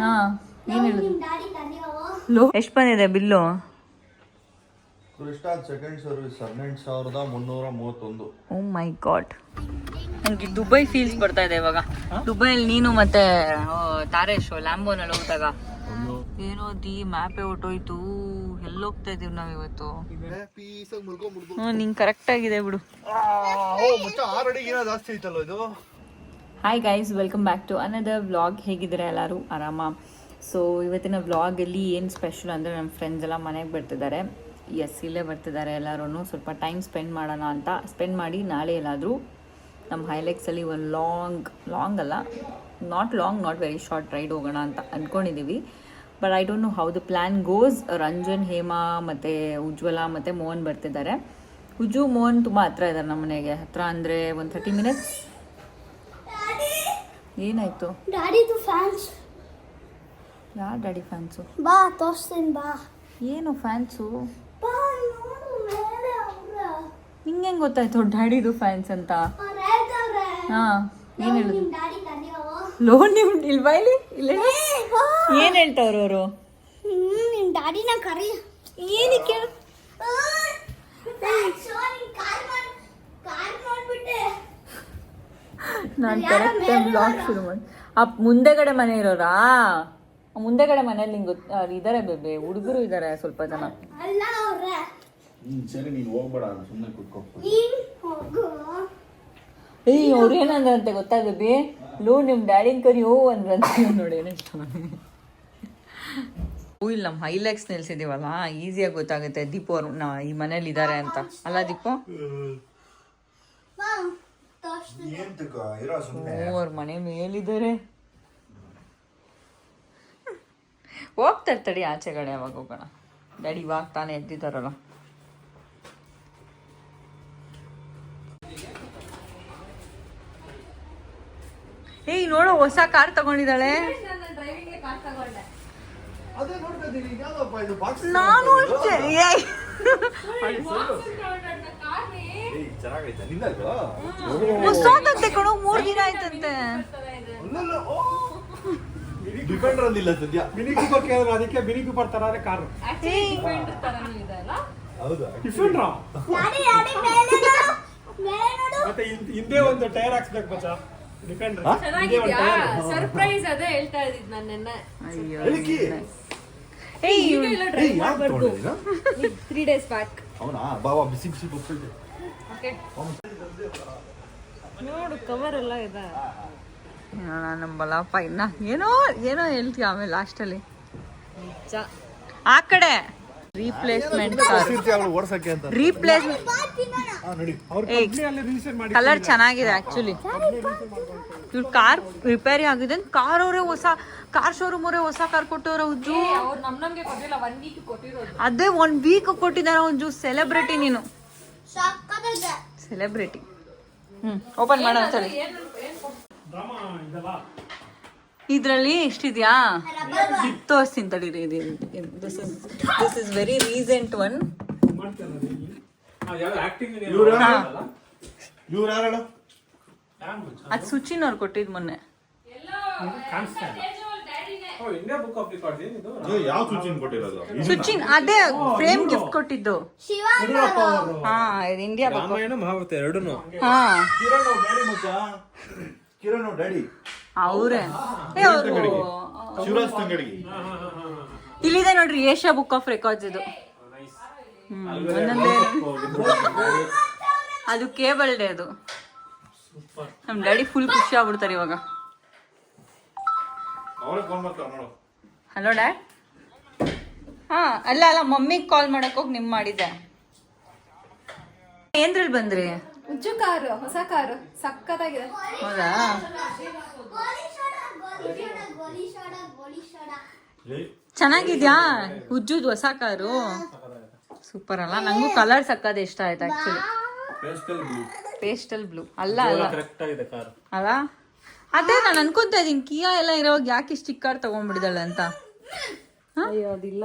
ಹಾ ಏನ್ ಹೇಳುದು ಎಷ್ಟು ಬಂದಿದೆ ಬಿಲ್ಲು? ಕ್ರಿಸ್ಟಾಲ್ ಸೆಕೆಂಡ್ ಸರ್ವಿಸ್ ಹದಿನೆಂಟು ಸಾವಿರದ ಮುನ್ನೂರ ಮೂವತ್ತೊಂದು. Oh my god. ನನಗೆ ದುಬೈ ಫೀಲ್ಸ್ ಬರ್ತಾ ಇದೆ ಇವಾಗ. ದುಬೈಲಿ ನೀನು ಮತ್ತೆ ತಾರೇಶ್ ಲ್ಯಾಂಬೋನಲ್ಲಿ ಹೋಗ್ದಾಗ. ಏನೋ ದಿ ಮ್ಯಾಪೇ ಹೊಟ್ಟೋಯ್ತು ಎಲ್ಲಿ ಹೋಗ್ತಾ ಇದೀವಿ ನಾವು ಇವತ್ತು. ಹ್ಮ್ ನಿಂಗೆ ಕರೆಕ್ಟ್ ಆಗಿದೆ ಬಿಡು. ಜಾಸ್ತಿ ಐತಲ್ಲ ಇದು? Hi guys welcome back to another vlog ಹೇಗಿದ್ದಾರೆ ಎಲ್ಲರೂ? ಆರಾಮ? ಸೊ ಇವತ್ತಿನ ವ್ಲಾಗಲ್ಲಿ ಏನು ಸ್ಪೆಷಲ್ ಅಂದರೆ ನಮ್ಮ ಫ್ರೆಂಡ್ಸ್ ಎಲ್ಲ ಮನೆಗೆ ಬರ್ತಿದ್ದಾರೆ ಎಸ್ ಇಲ್ಲೇ ಬರ್ತಿದ್ದಾರೆ ಎಲ್ಲರೂ ಸ್ವಲ್ಪ ಟೈಮ್ ಸ್ಪೆಂಡ್ ಮಾಡೋಣ ಅಂತ ಸ್ಪೆಂಡ್ ಮಾಡಿ ನಾಳೆ ಎಲ್ಲಾದರೂ ನಮ್ಮ ಹೈಲೆಕ್ಸಲ್ಲಿ ಒಂದು ಲಾಂಗ್ ಲಾಂಗ್ ಅಲ್ಲ not long not very short ride ಹೋಗೋಣ ಅಂತ ಅಂದ್ಕೊಂಡಿದ್ದೀವಿ but I don't know how the plan goes Ranjan, Hema ಮತ್ತು ಉಜ್ವಲ ಮತ್ತು ಮೋಹನ್ ಬರ್ತಿದ್ದಾರೆ ಉಜ್ಜು, ಮೋಹನ್ ತುಂಬ ಹತ್ರ ಇದ್ದಾರೆ ನಮ್ಮ ಮನೆಗೆ. ಹತ್ರ ಅಂದರೆ ಒಂದು ಥರ್ಟಿ ಮಿನಿಟ್ಸ್ ಏನಾಯ್ತು? ಡ್ಯಾಡಿದು ಫ್ಯಾನ್ಸ್. ಯಾರು ಡ್ಯಾಡಿ ಫ್ಯಾನ್ಸು? ಬಾ ತೋರಿಸ್ತೀನಿ ಬಾ. ಏನು ಫ್ಯಾನ್ಸು? ನಿಂಗೆ ಹೆಂಗೆ ಗೊತ್ತಾಯ್ತು ಡ್ಯಾಡಿದು ಫ್ಯಾನ್ಸ್ ಅಂತ? ಹಾಂ ಏನು ಹೇಳುದು? ನಿಮ್ ಡ್ಯಾಡಿ ಕರಿಯೋ ಲೋನ್ ನಿಮ್ ಇಲ್ವಾ ಇಲ್ಲಿ? ಇಲ್ಲ. ಏನು ಹೇಳ್ತಾವ್ರು ಅವರು? ನಿಮ್ಮ ನಿಮ್ ಡ್ಯಾಡಿನ ಕರಿ. ಏನಕ್ಕೆ? ನಾನು ಕರೆಕ್ಟ್ ಬ್ಲಾಗ್ ಶುರು ಮಾಡಿ ಆ ಮುಂದೆಗಡೆ ಮನೆ ಇರೋರಾ? ಆ ಮುಂದೆಗಡೆ ಮನೇಲಿ ನಿಂಗೆ ಗೊತ್ತ ಇದ್ದಾರೆ ಬೇಬೆ ಹುಡುಗರು ಇದಾರೆ ಸ್ವಲ್ಪ ಜನ. ಅಲ್ಲ ಅವ್ರೆ. ಹ್ಮ್ ಸರಿ ನೀನು ಹೋಗ್ಬೇಡ ಸುಮ್ಮನೆ ಕುತ್ಕೋ ನೀನ್ ಹೋಗು. ಏಯ್ ಅವ್ರು ಏನಂದ್ರಂತೆ ಗೊತ್ತಾ ಬೇಬಿ? ಲೋ ನಿಮ್ಮ ಡ್ಯಾಡಿನ ಕರಿ ಹೋ ಅಂದ್ರಂತೆ ನೋಡಿ ಹೂ ಇಲ್ಲಿ ನಮ್ಮ ಹೈಲೈಟ್ಸ್ ನಿಲ್ಸಿದೀವಲ್ಲ ಈಸಿಯಾಗಿ ಗೊತ್ತಾಗುತ್ತೆ ದೀಪು ಅವ್ರು ನಾ ಈ ಮನೇಲಿ ಇದ್ದಾರೆ ಅಂತ. ಅಲ್ಲ ದೀಪು? ಏನ್ ಮನೆ ಮೇಲಿದ್ದಾರೆ. ಹೋಗ್ತಾ ಇರ್ತಾಡಿ ಆಚೆ ಕಡೆ ಯಾವಾಗ ಹೋಗೋಣ. ಡ್ಯಾಡಿ ಇವಾಗ ತಾನೇ ಎದ್ದಿದ್ದಾರಲ್ಲ. ಏಯ್, ನೋಡು, ಹೊಸ ಕಾರ್ ತಗೊಂಡಿದ್ದಾಳೆ. ನಾನು ಅಷ್ಟೇ. ಹೊಸದಂತೆ ಕಣೋ ಮೂರ್ ದಿನ ಆಯ್ತಂತೆ. ಡಿಪೆಂಡರ್ ಅಂದಿಲ್ಲ ಸದ್ಯ. ಮಿನಿ ಕೂಪರ್ ಕೇಳಿದ್ರು ಅದಕ್ಕೆ ಮಿನಿ ಕೂಪರ್ ತರ ಕಾರು. ಹೌದಾ? ಡಿಫೆಂಡ್ರಾ ಮತ್ತೆ ಹಿಂದ್- ಒಂದು ಟೈರ್ ಹಾಕ್ಸ್ಬೇಕು ಮಚ್ಚ. ಡಿಫೆಂಡರ್ ಚೆನ್ನಾಗಿದ್ಯಾ? ಸರ್ಪ್ರೈಸ್ ಅದೇ ಹೇಳ್ತಾ ಇದ್ದಿದ್ ನಾನು ನೆನ್ನೆ ಅಯ್ಯೋ ಎಲಿಕಿ? ಏಯ್ ಇವ್ಳು- ಇಲ್ಲ ಟ್ರೈ ಮಾಡ್ಬಾರ್ದು ತ್ರೀ ಡೇಸ್ ಬ್ಯಾಕ್ ಅವನಾ? ಬಾಬಾ ಬಿಸಿ ಬಿಸಿ ಬರ್ತಿದ್ದೆ ನೋಡು ಕವರ್ ಎಲ್ಲ ಇದೆ. ನಾನು ನಂಬಲ್ಲಪ್ಪ ಇನ್ನ ಏನೋ ಏನೋ ಹೇಳ್ತೀಯ ಆಮೇಲೆ ಲಾಸ್ಟಲ್ಲಿ ನಿಜ. ಆ ಕಡೆ. ರೀಪ್ಲೇಸ್ಮೆಂಟ್ ಕಾರ್ ಓಡ್ಸಕ್ಕೆ ಅಂತ. ರೀಪ್ಲೇಸ್ಮೆಂಟ್ ಹಾ ನೋಡಿ. ಅವ್ರ ಕಂಪ್ನಿಯಲ್ಲಿ ರಿಜಿಸ್ಟರ್ ಮಾಡಿ ಕಲರ್ ಚೆನ್ನಾಗಿದೆ ಆಕ್ಚುಲಿ ಇವ್ರ ಕಾರ್ ರಿಪೇರಿ ಆಗಿದೆ ಕಾರ್ ಅವರೇ ಹೊಸ ಕಾರ್ ಶೋರೂಮ್ ಅವರೇ ಹೊಸ ಕಾರ್ ಕೊಟ್ಟವ್ರ ಉಜ್ಜು ಅವ್ರು ನಮ್ ನಮ್ಗೆ ಕೊಟ್ಟಿಲ್ಲ ಒನ್ ವೀಕ್ ಕೊಟ್ಟಿರೋದು. ಅದೇ ಒನ್ ವೀಕ್ ಕೊಟ್ಟಿದ್ದಾರೆ ಉಜ್ಜು ಸೆಲೆಬ್ರಿಟಿ ನೀನು. ಸೆಲೆಬ್ರಿಟಿ ಹ್ಮ್ ಓಪನ್ ಮಾಡೋ ಒಂದ್ಸಲಿ. ಡ್ರಾಮಾ ಇದಲ್ಲ ಇದ್ರಲ್ಲಿ ಎಷ್ಟಿದ್ಯಾ? ತೋರಿಸ್ತೀನಿ ತಡೀರಿ ಇದು this is this is very recent one ಅದ್ ಸುಚಿನ್ ಅವ್ರು ಕೊಟ್ಟಿದ್ ಮೊನ್ನೆ. ಸೂಚಿನ ಕೊಟ್ಟಿರೋದು? ಸುಚಿನ್ ಅದೇ ಫ್ರೇಮ್ ಗಿಫ್ಟ್ ಕೊಟ್ಟಿದ್ದು. ಹಾ ಇಂಡಿಯಾ ರಾಮಾಯಣ ಮಹಾಭಾರತ ಎರಡೂನು ಹಾ. ಕಿರಣ್ ಡ್ಯಾಡಿ ಮಚ್ಚ? ಕಿರಣ್ ಡ್ಯಾಡಿ. ಅವ್ರೆ. ಶಿವರಾಜ್ ತಂಗಡಿಗೆ ಇಲ್ಲಿದೆ ನೋಡ್ರಿ ಏಷ್ಯಾ ಬುಕ್ ಆಫ್ ರೆಕಾರ್ಡ್ಸ್ ಇದು. ಅದು ಕೇಬಲ್ ಡೇ ಅದು. ನಮ್ ಡ್ಯಾಡಿ ಫುಲ್ ಖುಷಿ ಆಗ್ಬಿಡ್ತಾರೆ ಇವಾಗ. ಹಲೋ ಡ್ಯಾಡ್ ಹಾ ಅಲ್ಲ ಅಲ್ಲ ಮಮ್ಮಿಗೆ ಕಾಲ್ ಮಾಡಕ್ ಹೋಗಿ ನಿಮ್ ಮಾಡಿದ್ದೆ. ಏನ್ರಲ್ಲಿ ಬಂದ್ರಿ? ಉಜ್ಜು ಕಾರು ಹೊಸ ಕಾರು ಸಕ್ಕತ್ತಾಗಿದೆ ಹೌದಾ? ಚೆನ್ನಾಗಿದ್ಯಾ? ಉಜ್ಜುದ್ ಹೊಸ ಕಾರು ಸೂಪರ್ ಅಲ್ಲ? ನಂಗೂ ಕಲರ್ ಸಕ್ಕದ ಇಷ್ಟ ಆಯ್ತು actually pastel blue pastel blue ಅಲ್ಲ ಅಲ್ಲ. ಕರೆಕ್ಟ್ ಆಗಿದೆ ಕಾರ್. ಅಲ್ಲ? ಅದೇ ನಾನು ಅನ್ಕೊಂತ ಇದೀನಿ ಕಿಯಾ ಎಲ್ಲ ಇರೋವಾಗ ಯಾಕೆ ಇಷ್ಟು ಚಿಕ್ಕ ಕಾರ್ ತಗೊಂಡ್ಬಿಡಿದಾಳೆ ಅಂತ ಅಯ್ಯೋ ಅದಿಲ್ಲ.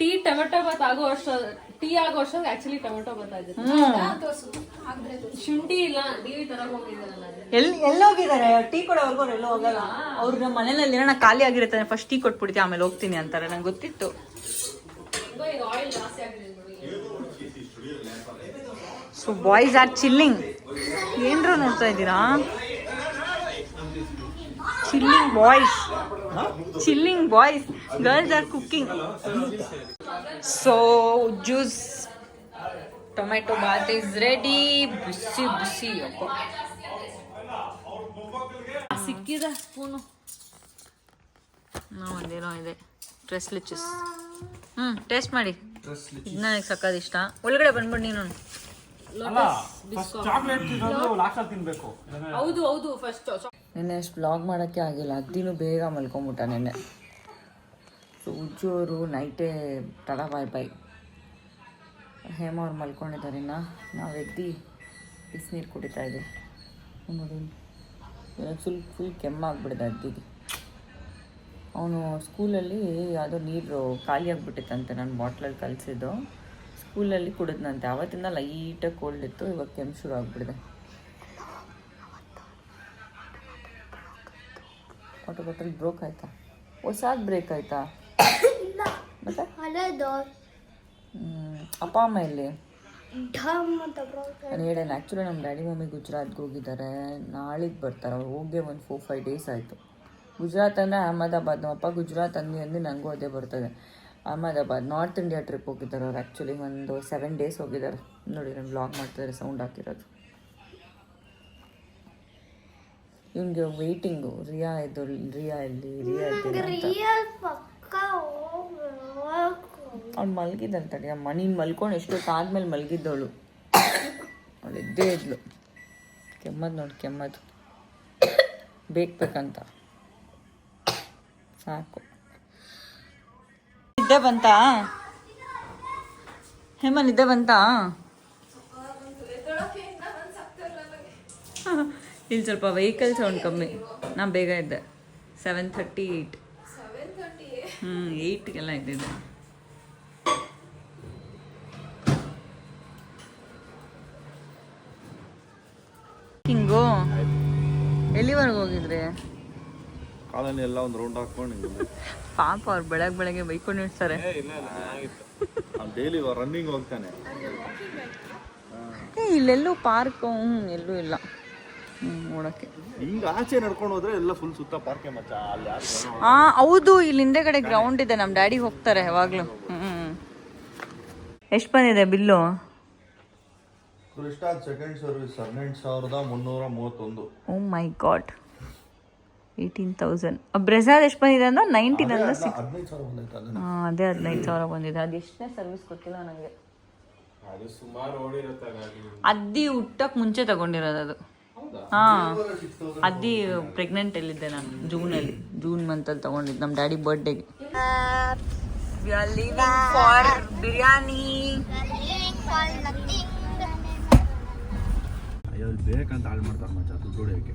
ಟೀ ಟೊಮೆಟೊ ಬತ್ ಆಗೋ ವರ್ಷ ಟೀ ಆಗೋ ವರ್ಷ ಆಕ್ಚುಲಿ ಟೊಮೆಟೊ ಬಾತ್ ಶುಂಠಿ ಇಲ್ಲ ಡಿವಿ ತರ ಎಲ್ಲಿ ಎಲ್ಲೋಗಿದ್ದಾರೆ ಟೀ ಕೊಡೋವರೆಗೂ ಅವ್ರು ಎಲ್ಲೋ ಹೋಗಲ್ಲ. ಅವ್ರ ನಮ್ಮ ಮನೇಲಿ ಏನೋ ಖಾಲಿ ಆಗಿರುತ್ತೆ ಫಸ್ಟ್ ಟೀ ಕೊಟ್ಬಿಡ್ತೀವಿ ಆಮೇಲೆ ಹೋಗ್ತೀನಿ ಅಂತಾರೆ ನಂಗೆ ಗೊತ್ತಿತ್ತು. ಸೊ ಬಾಯ್ಸ್ ಆರ್ ಚಿಲ್ಲಿಂಗ್ ಏನ್ರ ನೋಡ್ತಾ ಇದ್ದೀರಾ? Chilling boys chilling boys girls are cooking so juice tomato bath is ready ಬಿಸಿ ಬಿಸಿ ಸಿಕ್ಕಿದ ಸ್ಪೂನು. ನಾವು ಒಂದೇನೋ ಇದೆ. ಡ್ರೆಸ್ ಲಿಚಸ್ ಹ್ಞೂ ಟೇಸ್ಟ್ ಮಾಡಿ. ನನಗೆ ಸಕ್ಕತ್ ಇಷ್ಟ. ಒಳಗಡೆ ಬಂದ್ಬಿಡು ನೀನು. ಅಲ್ಲ ಫಸ್ಟ್ ಚಾಕ್ಲೇಟ್ ತಿನ್ನೋದು ಲಾಸ್ಟ್ ಅಲ್ಲಿ ತಿನ್ಬೇಕು. ಹೌದು ಹೌದು ಫಸ್ಟ್ ನೆನ್ನೆ ಅಷ್ಟು ಬ್ಲಾಗ್ ಮಾಡೋಕ್ಕೆ ಆಗಿಲ್ಲ. ಅದ್ದಿನೂ ಬೇಗ ಮಲ್ಕೊಂಬಿಟ್ಟ ನೆನ್ನೆ. ಸೊ ಉಜ್ಜು ಅವರು ನೈಟೇ ತಡ ಬಾಯ್ ಬಾಯ್ ಹೇಮ ಅವ್ರು ಮಲ್ಕೊಂಡಿದ್ದಾರೆ ಇನ್ನು. ನಾವು ಎದ್ದು ಬಿಸಿನೀರು ಕುಡಿತಾ ಇದ್ದೀವಿ ನೋಡಿ ಫುಲ್ ಫುಲ್ ಕೆಮ್ಮಾಗ್ಬಿಡಿದೆ ಅದ್ದಿಗೆ ಅವನು ಸ್ಕೂಲಲ್ಲಿ ಯಾವುದೋ ನೀರು ಖಾಲಿ ಆಗಿಬಿಟ್ಟಿತ್ತಂತೆ ನಾನು ಬಾಟ್ಲಲ್ಲಿ ಕಲಿಸಿದ್ದು. ಸ್ಕೂಲಲ್ಲಿ ಕುಡಿದ್ನಂತೆ. ಆವತ್ತಿಂದ ಲೈಟಾಗಿ ಕೋಲ್ಡ್ ಇತ್ತು, ಇವಾಗ ಕೆಮ್ಮು ಶುರು ಆಗಿಬಿಡಿದೆ ವಾಟರ್ ಬಾಟಲ್ ಬ್ರೋಕ್ ಆಯ್ತಾ? ಹೊಸಾದ್ ಬ್ರೇಕ್ ಆಯ್ತಾ? ಮತ್ತೆ? ಅಪ್ಪ ಅಮ್ಮ ಇಲ್ಲಿ. ನಾನು ಹೇಳೇನು ಆ್ಯಕ್ಚುಲಿ ನಮ್ಮ ಡ್ಯಾಡಿ ಮಮ್ಮಿ ಗುಜರಾತ್ಗೆ ಹೋಗಿದ್ದಾರೆ. ನಾಳೆಗೆ ಬರ್ತಾರೆ ಅವ್ರು ಹೋಗಿ ಒಂದು ಫೋರ್ ಫೈವ್ ಡೇಸ್ ಆಯಿತು. ಗುಜರಾತ್ ಅಂದರೆ ಅಹಮದಾಬಾದ್. ನಮ್ಮ ಅಪ್ಪ ಗುಜರಾತ್ ಅಂದು ಅಂದು ನನಗೂ ಅದೇ ಬರ್ತದೆ. ಅಹಮದಾಬಾದ್ ನಾರ್ತ್ ಇಂಡಿಯಾ ಟ್ರಿಪ್ ಹೋಗಿದ್ದಾರೆ ಅವ್ರು ಆ್ಯಕ್ಚುಲಿ ಒಂದು ಸೆವೆನ್ ಡೇಸ್ ಹೋಗಿದ್ದಾರೆ. ನೋಡಿ ನಾನು ಬ್ಲಾಗ್ ಮಾಡ್ತಿದ್ದಾರೆ ಸೌಂಡ್ ಹಾಕಿರೋದು. ಇವನಿಗೆ ವೇಟಿಂಗ್ ರಿಯಾ ಇದು ರಿಯಾ ಇಲ್ಲಿ ರಿಯಾ ಮಲ್ಕೊಂಡು. ಅವ್ಳು ಮಲಗಿದ್ದಾಳೆ ತಡಿ ಅಮ್ಮ. ನೀನು ಮಲ್ಕೊಂಡು ಎಷ್ಟೊತ್ತಾದ್ಮೇಲೆ ಮಲಗಿದ್ದವಳು. ಅವಳು ಎದ್ದೇ ಇದ್ಲು. ಕೆಮ್ಮದು ನೋಡಿ ಕೆಮ್ಮದು. ಬೇಕಂತ ಸಾಕು. ನಿದ್ದೆ ಬಂತಾ? ಹೇಮ ನಿದ್ದೆ ಬಂತಾ? ಇಲ್ಲಿ ಸ್ವಲ್ಪ ವೆಹಿಕಲ್ ಸೌಂಡ್ ಕಮ್ಮಿ. ನಾನು ಬೇಗ ಇದ್ದೆ ಸೆವೆನ್ ಥರ್ಟಿ ಏಯ್ಟ್ ಹ್ಞೂ ಏಯ್ಟ್ಗೆಲ್ಲ ಇದ್ದಿದ್ದೆ ಹಿಂಗು? ಎಲ್ಲಿವರೆಗೆ ಹೋಗಿದ್ರಿ? ಕಾಲಲ್ಲಿ ಎಲ್ಲ ಒಂದು ರೌಂಡ್ ಹಾಕೊಂಡು ಪಾಪ ಅವ್ರು ಬೆಳಗ್ಗೆ ಬೆಳಗ್ಗೆ ಬೈಕೊಂಡು ಇರ್ತಾರೆ ಡೈಲಿ ರನ್ನಿಂಗ್ ಹೋಗ್ತಾನೆ. ಏ, ಇಲ್ಲೆಲ್ಲೂ ಪಾರ್ಕ್ ಹ್ಞೂ ಎಲ್ಲೂ ಇಲ್ಲ. ನೋಡೋಕ್ಕೆ ಹಿಂಗ ಆಚೆ ನಡ್ಕೊಂಡು ಹೋದ್ರೆ ಎಲ್ಲ ಫುಲ್ ಸುತ್ತ ಪಾರ್ಕೆ ಮಚ್ಚ ಅಲ್ಲಿ ಯಾರು ಆ ಹೌದು ಇಲ್ಲಿ ಹಿಂದೆಗಡೆ ಗ್ರೌಂಡ್ ಇದೆ ನಮ್ಮ ಡ್ಯಾಡಿ ಹೋಗ್ತಾರೆ ಯಾವಾಗಲೂ. ಹ್ಞೂ ಎಷ್ಟು ಬಂದಿದೆ ಬಿಲ್ಲು? ಕ್ರಿಸ್ಟಾಲ್ ಸೆಕೆಂಡ್ ಸರ್ವಿಸ್ ಹದಿನೆಂಟು ಸಾವಿರದ ಮುನ್ನೂರ ಮೂವತ್ತೊಂದು. Oh my god. Eighteen thousand. ಬ್ರೆಸಾದ್ ಎಷ್ಟು ಬಂದಿದೆ ಅಂದ್ರೆ ನೈನ್ಟೀನ್ ಅಂದ್ರೆ ಸಿಕ್ಸ್ ಹದಿನೈದು ಸಾವಿರ ಬಂದೈತೆ ಅದನ್ನ ಹಾಂ ಅದೇ ಹದಿನೈದು ಸಾವಿರ ಬಂದಿದೆ. ಅದು ಎಷ್ಟನೇ ಸರ್ವಿಸ್ ಗೊತ್ತಿಲ್ಲ ನನಗೆ. ಅದು ಸುಮಾರು ಓಡಿರುತ್ತೆ ಅದ್ದಿ ಹುಟ್ಟಕ್ಕೆ ಮುಂಚೆ ತಗೊಂಡಿರೋದು ಅದು. ಹಾಂ. ಅದಿ ಪ್ರೆಗ್ನೆಂಟ್ ಎಲ್ಲಿದ್ದೆ ನಾನು ಜೂನಲ್ಲಿ ಜೂನ್ ಮಂತಲ್ಲಿ ತಗೊಂಡಿದ್ದು ನಮ್ಮ ಡ್ಯಾಡಿ ಬರ್ಡೇಗೆ ಫಾರ್ ಬಿರಿಯಾನಿ ಅಯ್ಯೋ ಬೇಕಂತ ಹಾಳು ಮಾಡ್ತಾರೆ ಮಚ್ಚ ದುಡ್ಡು ಹೊಡಿಯೋಕೆ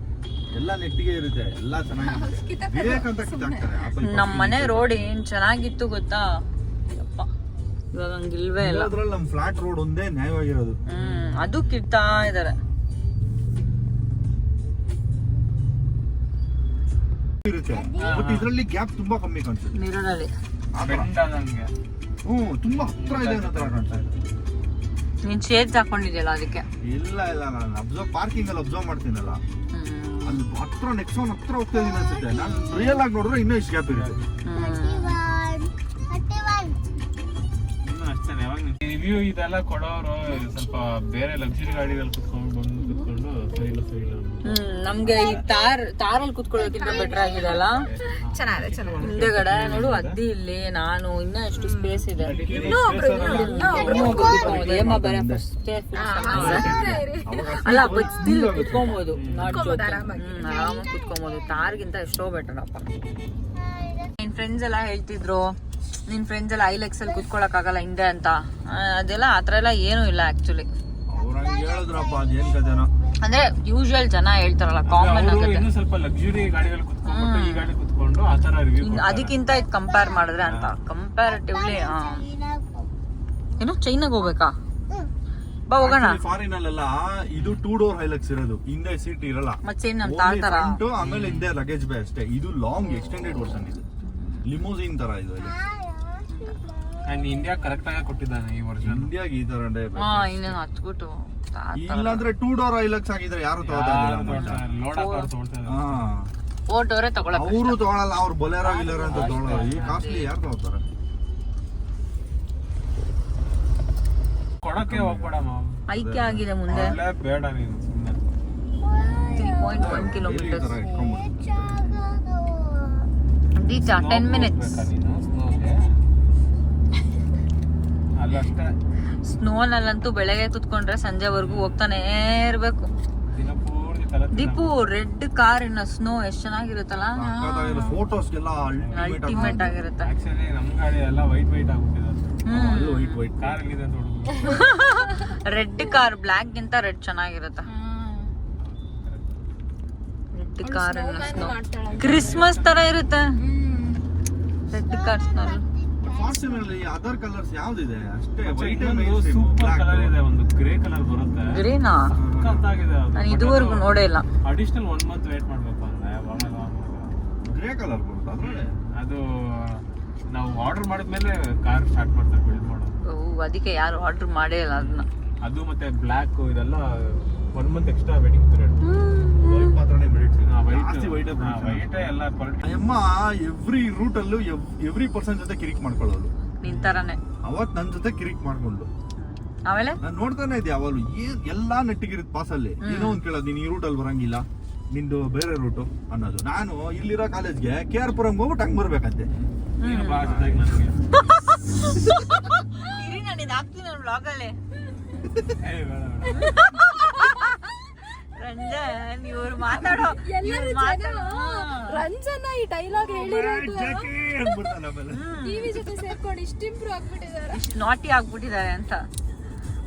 ಎಲ್ಲ ನೆಟ್ಟಿಗೆ ಇರುತ್ತೆ ಎಲ್ಲ ಚೆನ್ನಾಗಿರುತ್ತೆ. ಬೇಕಂತ ಕಿತ್ತಾಕ್ತಾರೆ ನಮ್ಮ ಮನೆ ರೋಡ್ ಏನು ಚೆನ್ನಾಗಿತ್ತು ಗೊತ್ತಾ? ಯಪ್ಪ ಇವಾಗ ಹಂಗಿಲ್ವೇ ಇಲ್ಲ ಅದ್ರಲ್ಲಿ ನಮ್ಮ ಫ್ಲಾಟ್ ರೋಡ್ ಒಂದೇ ನ್ಯಾಯವಾಗಿರೋದು. ಹ್ಮ್ ಅದು ಕಿತ್ತಾ ಇದಾರೆ. ಇರುತ್ತೆ. ಬಟ್ ಇದರಲ್ಲಿ ಗ್ಯಾಪ್ ತುಂಬಾ ಕಮ್ಮಿ ಕಾಣಿಸುತ್ತೆ ಮಿರರಲ್ಲಿ ಹ್ಞೂ ತುಂಬಾ ಹತ್ರ ಇದೆ ಅನ್ನೋ ಥರ ಕಾಣ್ತಾ ಇದೆ. ನೀನ್ ಶೇಡ್ಸ್ ಹಾಕೊಂಡಿದ್ಯಲ್ಲ ಅದಕ್ಕೆ? ಇಲ್ಲ ಇಲ್ಲ ನಾನು ಅಬ್ಸರ್ವ್ ಪಾರ್ಕಿಂಗ್ ಅಲ್ಲಿ ಅಬ್ಸರ್ವ್ ಮಾಡ್ತೀನಲ್ಲ. ಹ್ಮ್. ಅಲ್ಲಿ ಹತ್ರ ನೆಕ್ಸ್ಟ್ ಒನ್ ಹತ್ರ ಹೋಗ್ತಾ ಇದೀನಿ ಅನ್ಸುತ್ತೆ. ನಾನು ರಿಯಲ್ ಆಗಿ ನೋಡಿದ್ರೆ ಇನ್ನೂ ಇಷ್ಟು ಗ್ಯಾಪ್ ಇರುತ್ತೆ. ಇನ್ನೂ ಅಷ್ಟೇ ಯಾವಾಗ ರಿವ್ಯೂ ಇದೆಲ್ಲ ಕೊಡೋರು ಸ್ವಲ್ಪ ಬೇರೆ ಲಕ್ಸುರಿ ಗಾಡಿಗಳಲ್ಲಿ ಕುತ್ಕೊಂಡು ಬಂದು ಹ್ಮ್ ನಮ್ಗೆ ಈ ತಾರ್ ತಾರಲ್ಲಿ ಕುತ್ಕೊಳ್ಳೋದಕ್ಕಿಂತ ಬೆಟರ್ ಚೆನ್ನಾಗಿದೆ ಚೆನ್ನಾಗಿ ಹಿಂದೆಗಡೆ ನೋಡು ಅದ್ದಿ ಇಲ್ಲಿ ನಾನು ಇನ್ನ ಎಷ್ಟು ಸ್ಪೇಸ್ ಇದೆ. ಬೇರೆ ಅಲ್ಲ ಬಟ್ ಸ್ಟಿಲ್ ಹ್ಮ್. ಆರಾಮಾಗಿ. ಕುತ್ಕೊಬೋದು. ತಾರ್ಗಿಂತ ಎಷ್ಟೋ ಬೆಟರ್ ಅಪ್ಪ. ನಿನ್ ಫ್ರೆಂಡ್ಸ್ ಎಲ್ಲ ಹೇಳ್ತಿದ್ರು ನಿನ್ ಫ್ರೆಂಡ್ಸ್ ಎಲ್ಲ ಐ ಅಲ್ಲಿ ಕುತ್ಕೊಳಕ್ ಆಗಲ್ಲ ಹಿಂದೆ ಅಂತ. ಆ, ಅದೆಲ್ಲ ಆತರ ಎಲ್ಲ ಏನೂ ಇಲ್ಲ ಆಕ್ಚುಲಿ ಅಂದ್ರೆ ಯೂಶುವಲ್ ಜನ ಹೇಳ್ತಾರಲ್ಲ ಕಾಮನ್ ಆಗುತ್ತೆ. ಇನ್ನೂ ಸ್ವಲ್ಪ ಲಕ್ಸುರಿ ಗಾಡಿಗಳು ಕುತ್ಕೊಂಡ್ಬಿಟ್ಟು ಈ ಗಾಡಿ ಕುತ್ಕೊಂಡು ಆ ತರ ರಿವ್ಯೂ ಇನ್ ಅದಕ್ಕಿಂತ ಇದು ಕಂಪೇರ್ ಮಾಡಿದ್ರೆ ಅಂತ. ಕಂಪ್ಯಾರಿಟಿವ್ಲಿ ಏನು ಚೈನಾಗ ಹೋಗ್ಬೇಕಾ? ಬಾ ಹೋಗೋಣ. ಫಾರಿನ್ ಅಲ್ಲೆಲ್ಲ ಇದು ಟೂ ಡೋರ್ ಹೈಲಕ್ಸ್ ಇರೋದು. ಹಿಂದೆ ಸೀಟ್ ಇರಲ್ಲ. ಮತ್ತೆ ತಾಳ್ತಾರ ಆಮೇಲೆ ಹಿಂದೆ ಲಗೇಜ್ ಬೇ ಅಷ್ಟೇ. ಇದು ಲಾಂಗ್ ಎಕ್ಸ್ಟೆಂಡೆಡ್ ವರ್ಷನ್ ಇದು. ಲಿಮೋಸಿನ್ ತರ ಇದು ಅಂಡ್ ಇಂಡಿಯಾ ಕರೆಕ್ಟ್ ಆಗಿ ಕೊಟ್ಟಿದ್ದಾನೆ ಈ ವರ್ಷನ್ ಇಂಡಿಯಾಗೆ ಈ ತರ ಹಾ ಇನ್ನೇನು ಹಚ್ಬಿಟ್ಟು ಇಲ್ಲಾಂದ್ರೆ ಟೂ ಡೋರ್ ಐಲಕ್ಸ್ ಆಗಿದ್ರೆ ಯಾರು ಲೋಡ್ ಹಾಕೋರು ತಗೊಳ್ತಾ ಇದ್ದಾರೆ. ಹಾ. ಓಟೋರೆ ತಗೊಳಕ್ ಅವರು ತಗೊಳಲ್ಲ ಅವ್ರು ಬೊಲೆರೋ ಗಿಲೆರೋ ಅಂತ ತಗೊಳ್ಳೋರು ಈ ಕಾಸ್ಟ್ಲಿ ಯಾರು ತಗೋತಾರೆ? ಕೊಡಕ್ಕೆ ಹೋಗ್ಬೇಡ ಮಾಮ್ ಐಕ್ಯ ಆಗಿದೆ ಮುಂದೆ. ಬೇಡ ನೀನು ಸುಮ್ಮನೆ three point one reach ten minutes ನೀನು ನಲ್ಲಂತೂ ಸ್ನೋನಲ್ಲಂತೂ ಬೆಳಗ್ಗೆ ಕುತ್ಕೊಂಡ್ರೆ ಸಂಜೆವರೆಗೂ ಹೋಗ್ತಾನೆ ಇರ್ಬೇಕು. ದೀಪು ರೆಡ್ ಕಾರ್ ಇನ್ನ ಸ್ನೋ ಎಷ್ಟ್ ಚೆನ್ನಾಗಿರುತ್ತಲ್ಲ? ಫೋಟೋಸ್ಗೆಲ್ಲ ಅಲ್ಟಿಮೇಟ್ ಆಗಿರುತ್ತೆ. ಆಕ್ಚುಲಿ ನಮ್ ಗಾಡಿ ಎಲ್ಲ ವೈಟ್ ವೈಟ್ ಆಗ್ಬಿಟ್ಟಿದೆ. ಹ್ಮ್. ವೈಟ್ ವೈಟ್ ಕಾರ್ ಇದೆ ಅಂತ ಹುಡುಗ ರೆಡ್ ಕಾರ್ ಬ್ಲ್ಯಾಕ್ ಗಿಂತ ರೆಡ್ ಚೆನ್ನಾಗಿರುತ್ತೆ ರೆಡ್ ಕಾರ್ ಸ್ನೋ ಕ್ರಿಸ್ಮಸ್ ತರ ಇರುತ್ತೆ. ರೆಡ್ ಕಾರ್ ಸ್ನೋ ಫಾರ್ಚುನಲ್ಲಿ ಅದರ್ ಕಲರ್ಸ್ ಯಾವ್ದಿದೆ? ಅಷ್ಟೇ ವೈಟ್ ಸೂಪರ್ ಕಲರ್ ಇದೆ ಒಂದು ಗ್ರೇ ಕಲರ್ ಬರುತ್ತೆ. ಗ್ರೀನಾ ಸಖತ್ತಾಗಿದೆ ಅದು. ನಾನು ಇದುವರೆಗೂ ನೋಡೇ ಇಲ್ಲ. ಅಡಿಷನಲ್ ಒನ್ ಮಂತ್ ವೇಟ್ ಮಾಡ್ಬೇಕು ಅಂದ್ರೆ ಯಾವಾಗ ಗ್ರೇ ಕಲರ್ ಬರುತ್ತೆ ಅದ್ರಲ್ಲಿ? ಅದು ನಾವು ಆರ್ಡರ್ ಮಾಡಿದ್ಮೇಲೆ ಕಾರ್ ಸ್ಟಾರ್ಟ್ ಮಾಡ್ತಾರೆ ಬಿಲ್ಡ್ ಮಾಡೋದು. ಓ ಅದಕ್ಕೆ ಯಾರು ಆರ್ಡರ್ ಮಾಡೇ ಇಲ್ಲ ಅದನ್ನ. ಅದು ಮತ್ತೆ ಬ್ಲ್ಯಾಕ್ ಇದೆಲ್ಲ one month extra waiting period white ಮಾತ್ರನೇ ಬೆಳೀತಿ ವೈಟ್ ಜಾಸ್ತಿ ವೈಟ್ ವೈಟ್ ಎಲ್ಲ ಕ್ವಾಲಿಟಿ ಅಮ್ಮ ಎವ್ರಿ ರೂಟ್ ಅಲ್ಲೂ ಎವ್ರಿ ಪರ್ಸನ್ ಜೊತೆ ಕಿರಿಕ್ ಮಾಡ್ಕೊಳ್ಳೋದು. ನಿಂತರಾನೇ ಅವತ್ ನನ್ ಜೊತೆ ಕಿರಿಕ್ ಮಾಡ್ಕೊಂಡು. ಆಮೇಲೆ? ನಾನು ನೋಡ್ತಾನೆ ಇದ್ದೆ ಅವಳು ಏನ್ ಎಲ್ಲಾ ನೆಟ್ಟಿಗಿರುತ್ತೆ ಪಾಸಲ್ಲಿ. ಏನೋ ಒಂದ್ ಕೇಳೋದು ನೀನ್ ಈ ರೂಟ್ ಅಲ್ಲಿ ಬರಂಗಿಲ್ಲ. ನಿಂದು ಬೇರೆ ರೂಟು ಅನ್ನೋದು. ನಾನು ಇಲ್ಲಿರೋ ಕಾಲೇಜ್ಗೆ ಕೆ ಆರ್ ಪುರಂ ಹೋಗ್ಬಿಟ್ಟು ಹಂಗ್ ಬರ್ಬೇಕಂತೆ. ನೀನು ನಾನು ಇದು ಹಾಕ್ತೀನಿ ನನ್ನ ವ್ಲಾಗಲ್ಲಿ. ರಂಜನ್ ಇವ್ರು ಮಾತಾಡೋ ಇವ್ರು ಮಾತಾಡೋ ರಂಜನ ಈ ಡೈಲಾಗ್ ಹೇಳಿರೋದು ಟಿವಿ ಜೊತೆ ಸೇರ್ಕೊಂಡು ಇಷ್ಟು ಇಂಪ್ರೂವ್ ಆಗ್ಬಿಟ್ಟಿದ್ದಾರೆ. ನಾಟಿ ಆಗ್ಬಿಟ್ಟಿದ್ದಾರೆ ಅಂತ.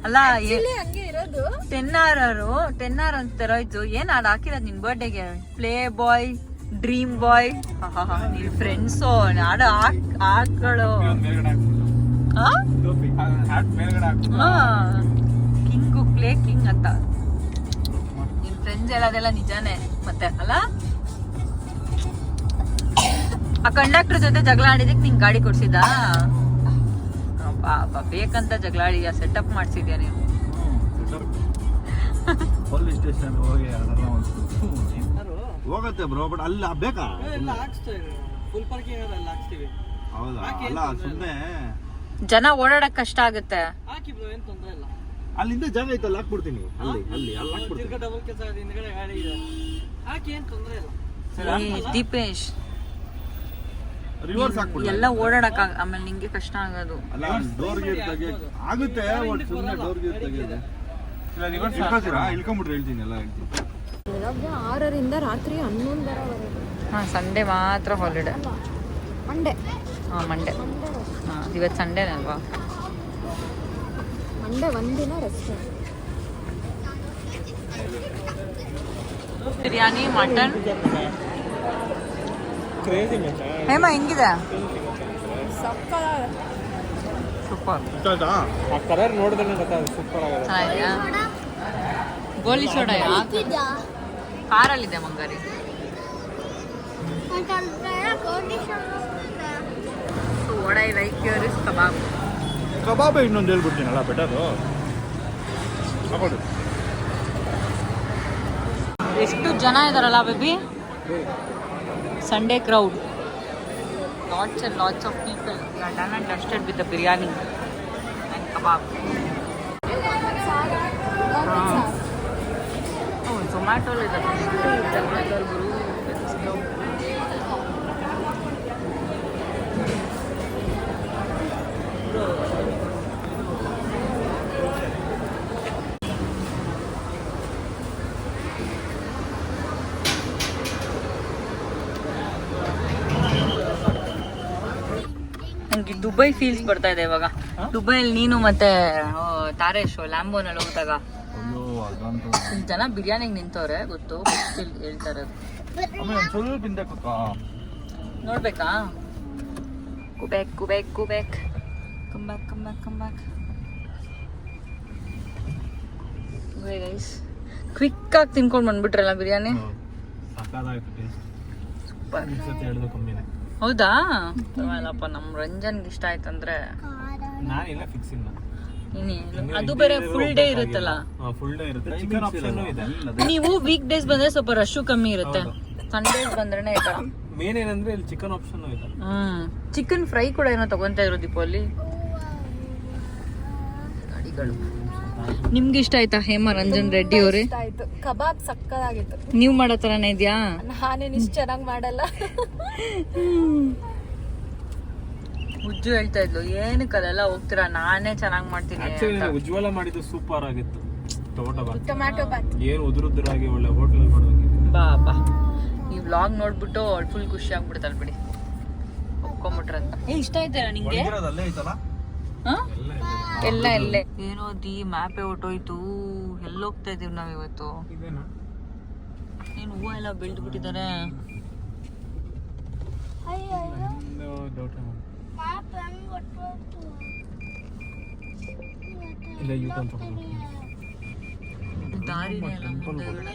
ಅಲ್ಲ ಹಂಗೆ ಇರೋದು. ಟೆನ್ ಆರ್ ಅಂತ ತರೋಯ್ತು. ಏನ್ ಅದು ಹಾಕಿರೋದು ನಿನ್ ಬರ್ಡೇಗೆ ಪ್ಲೇ ಬಾಯ್ ಡ್ರೀಮ್ ಬಾಯ್ ನಿನ್ ಫ್ರೆಂಡ್ಸು ಹಾಡು ಹಾಕ್ ಹಾಕ್ಗಳು. ಒಂದ್ ಮೇಲ್ಗಡೆ ಹಾಕ್ಬಿಟ್ಟು. ಆ? ಆ ಮೇಲ್ಗಡೆ ಹಾ. ಕಿಂಗು ಪ್ಲೇ ಕಿಂಗ್ ಅಂತ. ಹೇಳೋದೆಲ್ಲ ನಿಜಾನೇ? ಮತ್ತೆ ಅಲ್ಲ? ಆ ಕಂಡಕ್ಟರ್ ಜೊತೆ ಜಗಳ ಆಡಿದಕ್ಕೆ ನಿಂಗೆ ಗಾಡಿ ಕೊಡ್ಸಿದ್ದ? ಪಾಪ ಬೇಕಂತ ಜಗಳ ಆಡಿದ್ಯಾ ಸೆಟಪ್ ಮಾಡ್ಸಿದ್ಯಾ ನೀನು ಪೊಲೀಸ್ ಸ್ಟೇಷನ್ ಹೋಗಿ ಹೋಗತ್ತೆ ಬ್ರೋ ಬಟ್ ಅಲ್ಲಿ ಬೇಕಾ? ಫುಲ್ ಪಾರ್ಕಿಂಗ್ ಅಲ್ಲ ಹಾಕ್ಸ್ತೀವಿ. ಹೌದಾ? ಅಲ್ಲ ಸುಮ್ಮನೆ ಜನ ಓಡಾಡಕ್ಕೆ ಕಷ್ಟ ಆಗುತ್ತೆ. ಹಾಕಿ ಬ್ರೋ ಏನು ತೊಂದ್ರೆ ಇಲ್ಲ. ಅಲ್ಲಿಂದ ಜಾಗ ಐತಲ್ಲ ಹಾಕ್ಬಿಡ್ತೀನಿ. ಅಲ್ಲಿ ಅಲ್ಲಿ ಅಲ್ಲಿ ಹಾಕ್ಬಿಡ್ತೀನಿ. ತಿರ್ಗಾ ಡಬಲ್ ಕೆಲಸ ಹಿಂದ್ಗಡೆ ಗಾಡಿ ಇದೆ. ಹಾಕಿ ಏನ್ ತೊಂದ್ರೆ ಇಲ್ಲ. ಏ, ದೀಪೇಶ್. ರಿವರ್ಸ್ ಎಲ್ಲ ಓಡಾಡಕ್ ಆಗ- ಆಮೇಲೆ ನಿಂಗೆ ಕಷ್ಟ ಆಗೋದು. ಅಲ್ಲ ಡೋರ್ ತೆಗಿ ಆಗುತ್ತೆ ಒಟ್ಟು ಸುಮ್ಮನೆ ಡೋರ್ ಗೇಟ್ ತೆಗಿಯೋದು. ಇಲ್ಲ, reverse ಇಳ್ಕೊತೀರಾ ಇಳ್ಕೊಂಬಿಟ್ರೆ ಹೇಳ್ತೀನಿ ಎಲ್ಲ ಹೇಳ್ತೀನಿ. ಬೆಳಗ್ಗೆ ಆರರಿಂದ ರಾತ್ರಿ ಹನ್ನೊಂದರವರೆಗೆ. ಹಾ ಸಂಡೇ ಮಾತ್ರ ಹಾಲಿಡೇ ಮಂಡೆ ಹಾ ಮಂಡೇ ಹಾ ಇವತ್ತು ಸಂಡೇನಲ್ವಾ ಮಂಡೆ ಒಂದಿನ ರೆಸ್ಟ್ ಬಿರಿಯಾನಿ ಮಟನ್ ಹೇಮ ಹೆಂಗಿದೆ ಸೂಪರ್ ಆ ಕಲರ್ ನೋಡಿದ್ರೆ ಗೊತ್ತಾಗುತ್ತೆ ಸೂಪರ್ ಆಗಿದೆ ಚೆನ್ನಾಗಿದೆಯಾ ಗೋಲಿ ಸೋಡಾ ಇದ್ಯಾ ಕಾರಲ್ಲಿದೆ ಮಂಗಾರಿ ಗೋಲಿ ವಡ ಲೈಕ್ ಯೂರ್ ಕಬಾಬ್ ಕಬಾಬ್ ಇನ್ನೊಂದು ಹೇಳ್ಬಿಡ್ತೀನಲ್ಲ ಬೆಟರು ಎಷ್ಟು ಜನ ಇದಾರಲ್ಲ baby Sunday crowd lots and lots of people done and dusted with the biryani and kebab ಹ್ಞೂ ಝೊಮ್ಯಾಟೊಲಿದೆ ಗುರು ನಂಗೆ ದುಬೈ ಫೀಲ್ಸ್ ಬರ್ತಾ ಇದೆ ಇವಾಗ. ದುಬೈಲಿ ನೀನು ಮತ್ತೆ ತಾರೇಶ್ ಲ್ಯಾಂಬೋನಲ್ಲಿ ಹೋಗ್ದಾಗ ಜನ ಬಿರಿಯಾನಿಗೆ ನಿಂತವ್ರೆ ಗೊತ್ತು ಹೇಳ್ತಾರೆ ನೋಡ್ಬೇಕಾ? ಕುಬೇಕ್ ಕುಬೇಕ್ ಕುಬೇಕ್ come back come back come back guys quick ಆಗಿ ತಿನ್ಕೊಂಡು ಬಂದ್ಬಿಟ್ರಲ್ಲ ಬಿರಿಯಾನಿ? ಸೂಪರ್ ಹೌದಾ? ಪರವಾಗಿಲ್ಲಪ್ಪ ನಮ್ಮ ರಂಜನ್ಗೆ ಇಷ್ಟ ಆಯ್ತಂದ್ರೆ. ನಾನಿಲ್ಲ ಫಿಕ್ಸ್ ಇಲ್ಲ. ಇನ್ನೇನು ಅದು ಬೇರೆ ಫುಲ್ ಡೇ ಇರುತ್ತಲ್ಲ? ಫುಲ್ ಡೇ ಇರುತ್ತೆ. ಚಿಕನ್ ಆಪ್ಷನ್ ಇದೆ. ನೀವು ವೀಕ್ ಡೇಸ್ ಬಂದ್ರೆ ಸ್ವಲ್ಪ ರಶು ಕಮ್ಮಿ ಇರುತ್ತೆ. ಸಂಡೇಸ್ ಬಂದ್ರೆ ಈ ತರ. ಮೇನ್ ಏನಂದ್ರೆ ಇಲ್ಲಿ ಚಿಕನ್ ಆಪ್ಷನ್ ಇದೆ. ಹ್ಮ್ ಚಿಕನ್ ಫ್ರೈ ಕೂಡ ಏನೋ ತಗೊಂತ ಇರೋ ದೀಪಾವಳಿ. ಗಾಡಿಗಳು. ನಿಮ್ಗೆ ಇಷ್ಟ ಆಯ್ತಾ ಹೇಮ ರಂಜನ್ ರೆಡ್ಡಿ ಅವರೇ? ಆಯ್ತು. ಕಬಾಬ್ ಸಕ್ಕದಾಗಿತ್ತು. ನೀವು ಮಾಡೋ ತರಾನೇ ಇದ್ಯಾ? ನಾನೇನು ಇಷ್ಟು ಚೆನ್ನಾಗಿ ಮಾಡಲ್ಲ. ಉಜ್ಜು ಹೇಳ್ತಾ ಇದ್ಲು ಏನಕ್ಕೆ ಅಲ್ಲೆಲ್ಲ ಹೋಗ್ತೀರಾ? ನಾನೇ ಚೆನ್ನಾಗಿ ಮಾಡ್ತೀನಿ ಆಕ್ಚುಲಿ ಉಜ್ವಲ ಮಾಡಿದ್ದು ಸೂಪರ್ ಆಗಿತ್ತು. ಟೊಮ್ಯಾಟೋ ಬಾತ್ ಟೊಮ್ಯಾಟೊ ಬಾತ್ ಏನು ಉದುರುದ್ರಾಗಿ ಒಳ್ಳೆ ಹೋಟೆಲ್ ಮಾಡೋದಂಗಿದೆ ಬಾ ಬಾ. ಈ ವ್ಲಾಗ್ ನೋಡ್ಬಿಟ್ಟು ಅವಳು ಫುಲ್ ಖುಷಿ ಆಗ್ಬಿಡ್ತಾಳೆ ಬಿಡಿ. ಒಪ್ಕೊಂಬಿಟ್ರಂತ ಇಷ್ಟ ಆಯ್ತಾ ನಿಂಗೆ? ಅಲ್ಲೇ ಐತಲ್ಲ? ಎಲ್ಲ ಎಲ್ಲೇ ಏನೋ ದಿ ಮ್ಯಾಪೇ ಹೊಟ್ಟೋಯ್ತು ಎಲ್ಲೋಗ್ತಾ ಇದೀವಿ ನಾವ್ ಇವತ್ತು. ಏನು ಏನ್ ಹೂವ ಎಲ್ಲ ಬೆಳ್ದು ಬಿಟ್ಟಿದ್ದಾರೆ ದಾರಿನೇ ಎಲ್ಲ ಮುಂದೆಗಡೆ.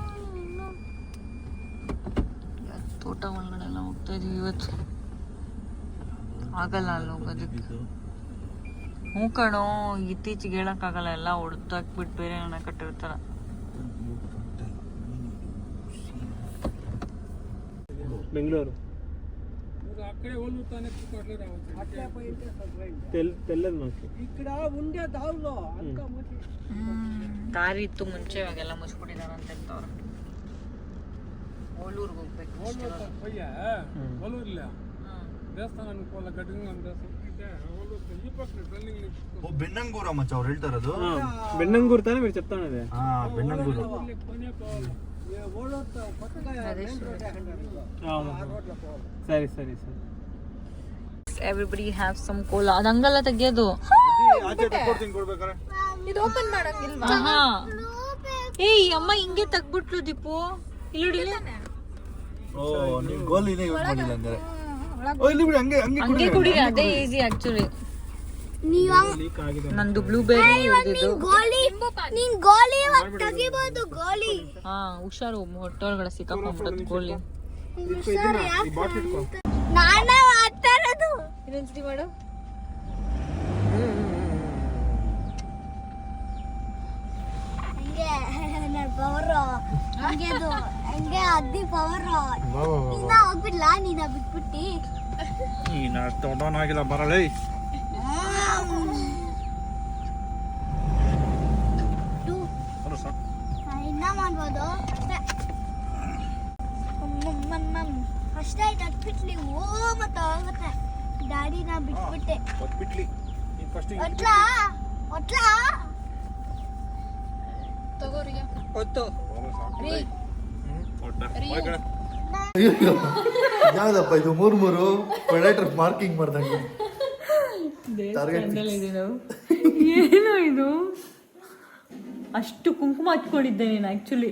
ಊಟ ಒಳಗಡೆ ಎಲ್ಲ ಹೋಗ್ತಾ ಇದೀವಿ ಇವತ್ತು. ಆಗಲ್ಲ ಅಲ್ಲಿ ಹೋಗೋದಕ್ಕೆ. ಹ್ಞೂ ಕಣೋ ಇತ್ತೀಚೆಗೆ ಹೇಳೋಕ್ಕಾಗಲ್ಲ ಎಲ್ಲ ಹೊಡೆದಾಕ್ಬಿಟ್ಟು ಬೇರೆ ಹಣ ಕಟ್ಟಿರ್ತಾರೆ. ಬೆಂಗಳೂರು. ದಾರಿ ಇತ್ತು ಮುಂಚೆ ಇವಾಗೆಲ್ಲ ಮುಚ್ಚಿಬಿಟ್ಟಿದ್ದಾರೆ ಅಂತ ಹೇಳ್ತವ್ರೆ. ಓಲೂರ್ಗೆ ಹೋಗ್ಬೇಕು ಅಷ್ಟೇ ಇವಾಗ. పోయా ఒలూరులే ಹ್ಮ್. దేవస్థానానికి పోల గడ్డిగా ఈ పక్కన ట్రెండింగ్ ಓ ಬೆನ್ನಂಗೂರ ಮಚ್ಚ ಅವ್ರು ಹೇಳ್ತಾ ಇರೋದು బెన్నంగూరు తానే మీరు చెప్తానది ಹಾ ಬೆನ್ನಂಗೂರು కొనే పోవాలి ఓళ్ళతో కొత్తగా మెయిన్ రోడ్ సరే సరే సరే ಎವ್ರಿಬಡಿ ಹ್ಯಾವ್ ಸಮ್ ಕೋಲಾ ಅದು ಹಂಗಲ್ಲ ತೆಗಿಯೋದು ಆಚೆ ಕೊಡ್ತೀನಿ ಕೊಡ್ಬೇಕಾರೆ ಇದು ಓಪನ್ ಮಾಡಂಗಿಲ್ವಾ ಆಹಾ. ಏಯ್ ಅಮ್ಮ ಹಿಂಗೆ ತೆಗ್ಬಿಟ್ಲು ದೀಪು ಇಲ್ಲಿ ಓ ನೀವು ಗೋಲಿನೇ ಯೂಸ್ ಮಾಡಿಲ್ಲ ಅಂದ್ರೆ. ಓ ಇಲ್ಲಿ ಬಿಡಿ ಹಂಗೆ ಹಂಗೆ ಹಂಗೆ ಕುಡಿ. ಅದೇ ಈಸಿ ಆಕ್ಚುಲಿ ನಂದು ಬ್ಲೂಬೆರಿ ಇದ್ದಿದ್ದು ಗೋಲಿ ನೀನ್ ಗೋಲಿ ಇವಾಗ ಗೋಲಿ ಹಾ ಹುಷಾರು ಹೊಟ್ಟೊಳಗಡೆ ಸಿಕ್ಕಾಕೊಂಡ್ಬಿಟ್ಟದ್ ಗೋಲಿ ನಾನೇ ಇರೋದು. ಇನ್ನೊಂದ್ಸತಿ ಮಾಡು. ಹಂಗೆ ನನ್ನ ಹಂಗೆ ಹಂಗೆ ಅದ್ದಿ ಪವರ್ ನೀನ ಹೋಗ್ಬಿಡ್ಲಾ? ನೀನ ಬಿಟ್ಬಿಟ್ಟಿ. ನೀನು ಬರಲೇ. ಇನ್ನ ಮಾಡ್ಬೋದು. ಅಷ್ಟೇ ಆಯ್ತು ಅಟ್ಬಿಟ್ಲಿ ಓ ಮತ್ತೆ ಹೋಗುತ್ತೆ ನಾ ಬಿಟ್ಬಿಟ್ಟೆ. ಬಿಟ್ಲಿ. ಫಸ್ಟ್ ಒಟ್ಲಾ? ಒಟ್ಲಾ? ತಗೋರಿ ಯಾವ್ದಪ್ಪ ಇದು ಮೂರ್ ಮೂರು ಪ್ರೆಡೇಟರ್ ಮಾರ್ಕಿಂಗ್ ಮಾಡ್ದಂಗೆ? ಏನು ಇದು? ಅಷ್ಟು ಕುಂಕುಮ ಹಚ್ಕೊಂಡಿದ್ದೆ ನೀನು ಆ್ಯಕ್ಚುಲಿ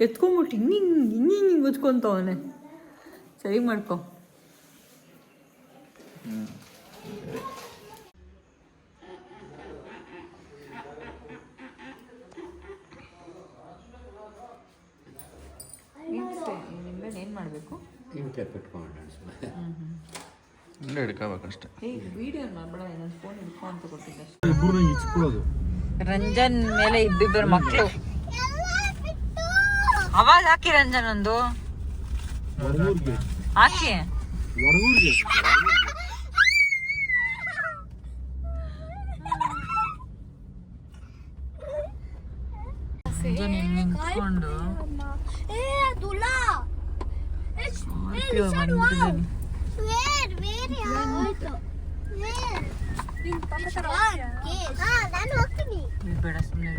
ಎತ್ಕೊಂಬಿಟ್ಟು ಹಿಂಗಿಂಗ್ ಹಿಂಗೆ ಹಿಂಗೆ ಹಿಂಗೆ ಹಚ್ಕೊಂತವನೆ ಸರಿ ಮಾಡ್ಕೊ. ಏನು ಮಾಡಬೇಕು? ಇಲ್ಲೇ ಹಿಡ್ಕೋಬೇಕಷ್ಟೇ. ವಿಡಿಯೋ ಮಾಡಬೇಡ ನನ್ನ ಫೋನ್ ಹಿಡ್ಕೊ ಅಂತ ಕೊಟ್ಟಿದ್ದೆ. ಇಬ್ಬರು ಇಚ್ಕೊಳ್ಳೋದು ರಂಜನ್ ಮೇಲೆ ಇಬ್ಬಿಬ್ಬರು ಮಕ್ಕಳು ಅವಾಗ ಹಾಕಿ ರಂಜನ್ ಒಂದು. ಹಾಕಿ. ನಿಂತ್ಕೊಂಡು ಏ ದುಲಾ Where? Where ಯಾವ್ದು? Where? It's gone. Yes. ಹಾ, ನಾನು ಹೋಗ್ತೀನಿ. ಬೇಡ ಸುಮ್ಮನೆ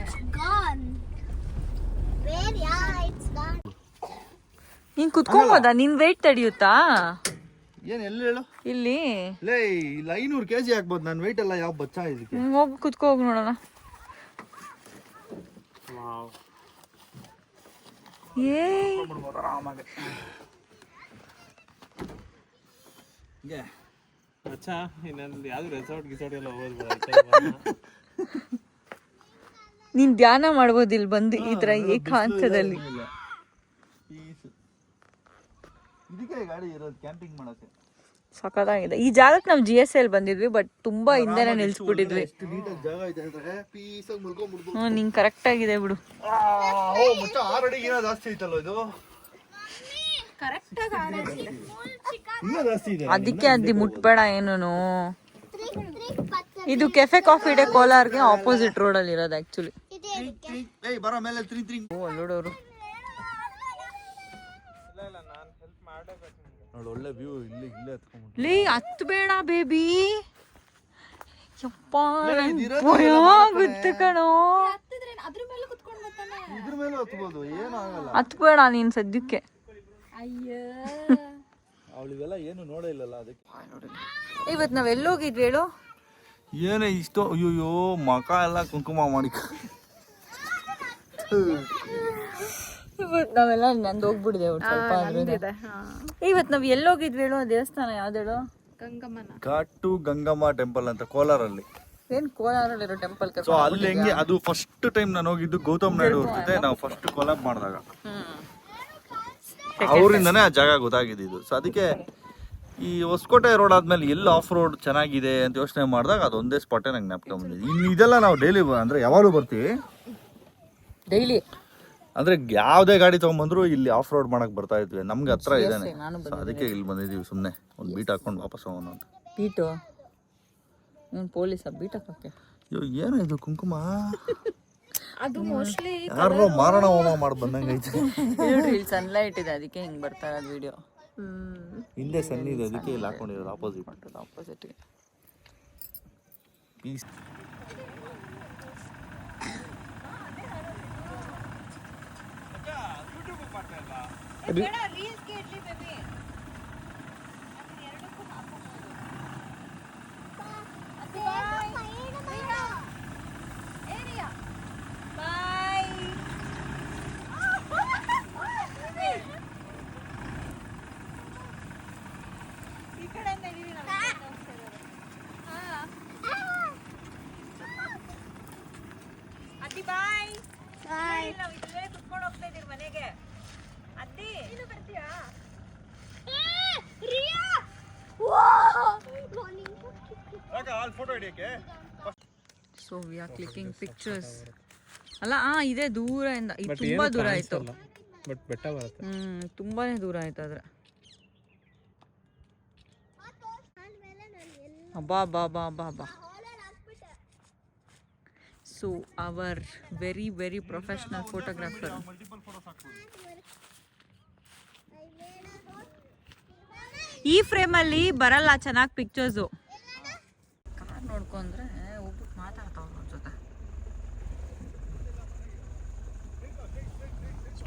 It's gone. Where? Yeah, it's gone. ನೀನ್ ಕುತ್ಕೊಂಬೋದಾ ನಿನ್ ವೆಯ್ಟ್ ತಡಿಯುತ್ತಾ ಏನ್ ಎಲ್ಲಿ ಹೇಳು ಇಲ್ಲಿ ಲೇ ಇಲ್ಲ ಐನೂರು ಕೆ ಜಿ ಹಾಕ್ಬೋದು ನಾನು ವೆಯ್ಟ್ ಎಲ್ಲ ಯಾವ ಬಚ್ಚ ಇದಕ್ಕೆ ಹೋಗಿ ಹೋಗ್ ಕುತ್ಕೋ ಹೋಗ್ ನೋಡೋಣ ಏ ಹಿಂಗೆ. ಅಚ್ಚಾ ಇನ್ನೊಂದು ಯಾವ್ದು ರೆಸಾರ್ಟ್ ಗಿಸಾರ್ಟ್ ಎಲ್ಲ ಹೋಗೋದು ನೀನ್ ಧ್ಯಾನ ಮಾಡ್ಬೋದು ಇಲ್ಲಿ ಬಂದು ಈ ತರ ಏಕಾಂತದಲ್ಲಿ ಇದಕ್ಕೆ ಗಾಡಿ ಇರೋದು ಕ್ಯಾಂಪಿಂಗ್ ಮಾಡಕ್ಕೆ. ಸಖತ್ತಾಗಿದೆ. ಈ ಜಾಗಕ್ಕೆ ನಾವು ಜಿ ಎಸ್ ಎಲ್ ಬಂದಿದ್ವಿ ಬಟ್ ತುಂಬಾ ಹಿಂದೆನೆ ನಿಲ್ಸ್ಬಿಟ್ಟಿದ್ವಿ. ಹ್ಮ್ ನಿಂಗ್ ಕರೆಕ್ಟ್ ಆಗಿದೆ ಬಿಡು. ಜಾಸ್ತಿ ಐತಲ್ಲ ಇದೆ? ಅದಕ್ಕೆ ಅದ್ದಿ ಮುಟ್ಬೇಡ ಏನು. ಇದು ಕೆಫೆ ಕಾಫಿ ಡೇ ಕೋಲಾರ್ಗೆ ಆಪೋಸಿಟ್ ರೋಡ್ ಅಲ್ಲಿ ಇರೋದು ಆಕ್ಚುಲಿ ನೋಡೋರು ಲೇ ಹತ್ತು ಬೇಡ ಬೇಬಿ ಯಪ್ಪ ಇದಿರೋದೇ ಭಯ ಇಲ್ಲ ಆಗುತ್ತೆ ಕಣೋ. ಇದ್ರ ಮೇಲೆ ಹತ್ಬೋದು ಏನೂ ಆಗಲ್ಲ. ಹತ್ತು ಬೇಡ ನೀನ್ ಸದ್ಯಕ್ಕೆ. ಅವಳು ಇವೆಲ್ಲ ಏನು ನೋಡೇ ಇಲ್ಲಲ್ಲ ಅದಕ್ಕೆ. ಇವತ್ತು ನಾವ್ ಎಲ್ಲೋಗಿದ್ವಿ ಹೇಳು? ಏನೇ ಇಷ್ಟು ಅಯ್ಯೋ ಮಕ ಎಲ್ಲ ಕುಂಕುಮ ಮಾಡಿ. ಇವತ್ತು ನಾವೆಲ್ಲ ನಂದು ಹೋಗ್ಬಿಡಿದೆ ಸ್ವಲ್ಪ ಆದ್ರೂ ಇವತ್ತು ನಾವು ಎಲ್ಲೋಗಿದ್ವಿ ಹೇಳು ದೇವಸ್ಥಾನ ಯಾವ್ದು ಹೇಳು ಘಾಟು ಗಂಗಮ್ಮ ಟೆಂಪಲ್ ಅಂತ ಕೋಲಾರಲ್ಲಿ. ಏನ್ ಕೋಲಾರಲ್ಲಿರೋ ಟೆಂಪಲ್ ಸೊ ಅಲ್ಲಿ ಹೆಂಗೆ ಅದು ಫಸ್ಟ್ ಟೈಮ್ ನಾನು ಹೋಗಿದ್ದು ಗೌತಮ್ ನಾಯ್ಡು ಅವ್ರ ಜೊತೆ ನಾವು ಫಸ್ಟ್ ಕೊಲಾಬ್ ಮಾಡಿದಾಗ. ಅವರಿಂದನೇ ಆ ಜಾಗ ಗೊತ್ತಾಗಿದೆ ಇದು. ಸೊ ಅದಕ್ಕೆ ಈ ಹೊಸಕೋಟೆ ರೋಡ್ ಆದ್ಮೇಲೆ ಎಲ್ಲಿ ಆಫ್ ರೋಡ್ ಚೆನ್ನಾಗಿದೆ ಅಂತ ಯೋಚನೆ ಮಾಡಿದಾಗ ಅದೊಂದೇ ಸ್ಪಾಟೇ ನಂಗೆ ಜ್ಞಾಪಕ ಬಂದಿದೆ. ಇದೆಲ್ಲ ನಾವು ಡೈಲಿ ಅಂದ್ರೆ ಯಾವಾಗಲೂ ಬರ್ತೀವಿ. ಡೈಲಿ ಅಂದ್ರೆ ಯಾವುದೇ ಗಾಡಿ ತೊಗೊಂಬಂದ್ರು ಇಲ್ಲಿ ಆಫ್ ರೋಡ್ ಮಾಡಕ್ಕೆ ಬರ್ತಾ ಇದ್ವಿ. ನಮ್ಗೆ ಹತ್ರ ಇದೇನೆ. ನಾನು ಅದಕ್ಕೆ ಇಲ್ಲಿ ಬಂದಿದ್ದೀವಿ ಸುಮ್ಮನೆ ಒಂದು ಬೀಟ್ ಹಾಕೊಂಡು ವಾಪಸ್ ಹೋಗೋಣ ಅಂತ. ಬೀಟು ಪೊಲೀಸ ಬೀಟ್ ಹಾಕೋಕೆ? ಅಯ್ಯೋ ಏನೋ ಇದು ಕುಂಕುಮ? ಅದು ಮೋಸ್ಟ್ಲಿ ಯಾರೋ ಮಾರಣ ಹೋಮ ಮಾಡಿ ಬಂದಂಗೆ ಐತೆ. ಇಲ್ಲಿ ಸನ್ಲೈಟ್ ಇದೆ ಅದಕ್ಕೆ ಹಿಂಗ್ ಬರ್ತಾ ಇರೋದು ವಿಡಿಯೋ ಹಿಂದೆ ಸನ್ ಇದೆ ಅದಕ್ಕೆ ಇಲ್ಲಿ ಹಾಕೊಂಡಿರೋದು opposite opposite piece photo ಹಿಡಿಯಕ್ಕೆ so we are clicking pictures ಅಲ್ಲ ಆ ಇದೆ ದೂರದಿಂದ ಇದು ತುಂಬಾ ದೂರ ಆಯ್ತು. ಬಟ್ ಬೆಟ್ಟ ಬರುತ್ತೆ. ಹ್ಮ್ ತುಂಬಾನೇ ದೂರ ಆಯ್ತು ಆದ್ರೆ. ಅಬ್ಬಾ ಬಾ ಬಾ ಬಾ ಬಾ. So our very very professional photographer ಈ ಫ್ರೇಮಲ್ಲಿ ಬರಲ್ಲ ಚೆನ್ನಾಗಿ ಪಿಕ್ಚರ್ಸು ಕಾರ್ ನೋಡ್ಕೊಂಡ್ರೆ ಹೋಗ್ಬಿಟ್ಟು ಮಾತಾಡ್ತಾವ ಅವ್ರ ಜೊತೆ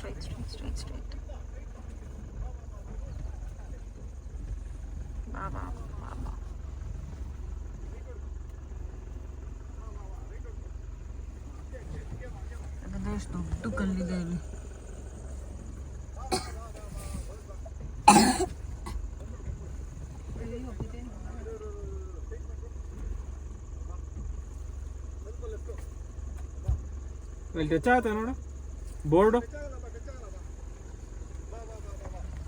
ಸ್ಟ್ರೈಟ್ ಸ್ಟ್ರೈಟ್ ಸ್ಟ್ರೈಟ್ ಸ್ಟ್ರೈಟ್ ಬಾ ಬಾ ಬಾ ಬಾ ಯಾಕಂದ್ರೆ ಎಷ್ಟು ದೊಡ್ಡ ಕಲ್ಲಿದೆ ಇಲ್ಲಿ ಇಲ್ಲಿ ಟಚ್ ಆಗುತ್ತೆ ನೋಡು ಬೋರ್ಡು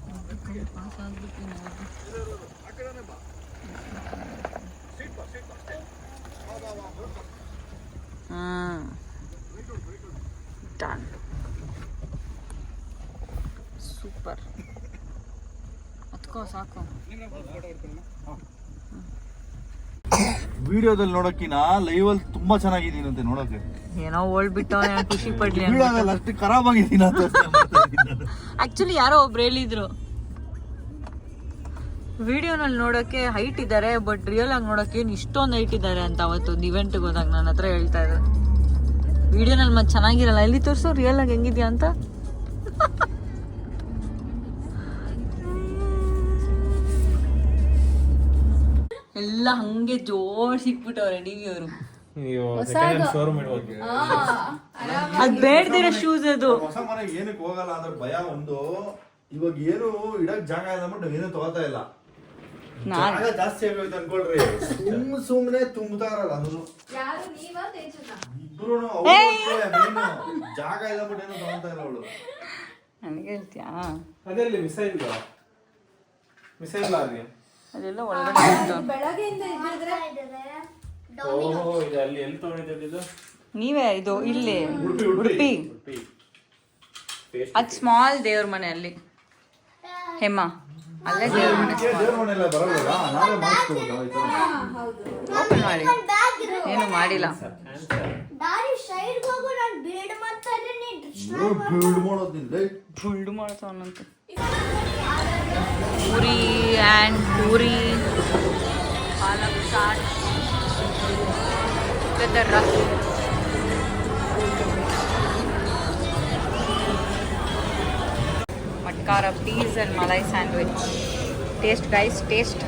ಪಾಸ್ ಆಗ್ಬಿಟ್ಟು ನೋಡ್ರಿ ಹಾಂ ಡನ್ ಸೂಪರ್ ಹತ್ಕೊ ಸಾಕು ವಿಡಿಯೋದಲ್ಲಿ ನೋಡೋಕಿನ ಲೈವ್ ಅಲ್ಲಿ ತುಂಬಾ ಚೆನ್ನಾಗಿದ್ದೀನಂತೆ ನೋಡಕ್ಕೆ ಏನೋ ಓಲ್ಡ್ ಬಿಟ್ಟೋ ಖುಷಿ ಪಡ್ಲಿ ವಿಡಿಯೋದಲ್ಲಿ ಅಷ್ಟು ಖರಾಬ್ ಆಗಿದ್ದೀನಿ ಅಂತ. ಆಕ್ಚುಲಿ ಯಾರೋ ಒಬ್ರು ಹೇಳಿದ್ರು. ವಿಡಿಯೋನಲ್ಲಿ ನೋಡೋಕ್ಕೆ ಹೈಟ್ ಇದ್ದಾರೆ ಬಟ್ ರಿಯಲ್ ಆಗಿ ನೋಡೋಕೆ ಏನು ಇಷ್ಟೊಂದು ಹೈಟ್ ಇದ್ದಾರೆ ಅಂತ ಅವತ್ತು ಒಂದು ಇವೆಂಟ್ಗೆ ಹೋದಾಗ ನನ್ನ ಹತ್ರ ಹೇಳ್ತಾ ಇದ್ರು. ವಿಡಿಯೋನಲ್ಲಿ ಮತ್ತೆ ಚೆನ್ನಾಗಿರಲ್ಲ ಎಲ್ಲಿ ತೋರಿಸು? ರಿಯಲ್ ಆಗಿ ಹೆಂಗಿದ್ಯಾ ಅಂತ? ಎಲ್ಲ ಹಂಗೆ ಜೋರ್ ಸಿಕ್ಬಿಟ್ಟವ್ರೆ ಡಿ ವಿ ಅವರು. ನೀವು ಸೆಕೆಂಡ್ ಶೋರೂಮ್ ಇಡ್ಬೋದು ಅದ್. ಬೇಡದಿರೋ ಶೂಸ್ ಅದು. ಹೊಸ ಮನೆಗೆ ಏನಕ್ಕೆ ಹೋಗಲ್ಲ ಅಂದ್ರೆ ಭಯ ಒಂದು. ಇವಾಗ ಏನು ಇಡಕ್ ಜಾಗ ಇಲ್ಲ ಬಟ್ ಏನೂ ತಗೋತಾ ಇಲ್ಲ. ನಾನ್ ಜಾಸ್ತಿ ಆಗೋಯ್ತು ಅನ್ಕೊಳ್ರಿ. ಸುಮ್ ಸುಮ್ನೆ ತುಂಬ್ತಾರಲ್ಲ ಅದು. ಯಾರು ನೀವಾ ತೇಜನ ಇಬ್ರು ಜಾಗ ಇಲ್ಲ ಅಂದ್ಬಿಟ್ಟು ಏನೂ ತಗೊಂತಾ ಇಲ್ಲ ಅವಳು ನನಗೆ ಹೇಳ್ತೀಯಾ ಅದೆಲ್ಲಿ ಮಿಸೈಲ್ ಅದೆಲ್ಲ ಒಳಗಡೆ ಉಂಟು. ಬೆಳಗ್ಗೆಯಿಂದ ಇದ್ದಿದ್ರೆ ಓಹೋ ಇದು ಅಲ್ಲಿ ಎಲ್ಲಿ ತಗೊಂಡಿದ್ದು ಇದು? ನೀವೇ ಇದು ಇಲ್ಲಿ. ಉಡುಪಿ ಉಡುಪಿ. ಉಡುಪಿ. ಉಡುಪಿ. ಅದ್ ಸ್ಮಾಲ್ ದೇವ್ರ ಮನೆ ಅಲ್ಲಿ ಹೆಮ್ಮ ಅಲ್ಲೇ ದೇವ್ರ ಓಪನ್ ಮಾಡಿ. ಏನು ಮಾಡಿಲ್ಲ. ಫುಲ್ಡ್ ಮಾಡ್ತಾವನಂತ ಪೂರಿ ಆ್ಯಂಡ್ ಪೂರಿ. ಪಾಲಕ್ the ರಸ್ ಮಟ್ಕಾರ piece and malai sandwich. Taste guys taste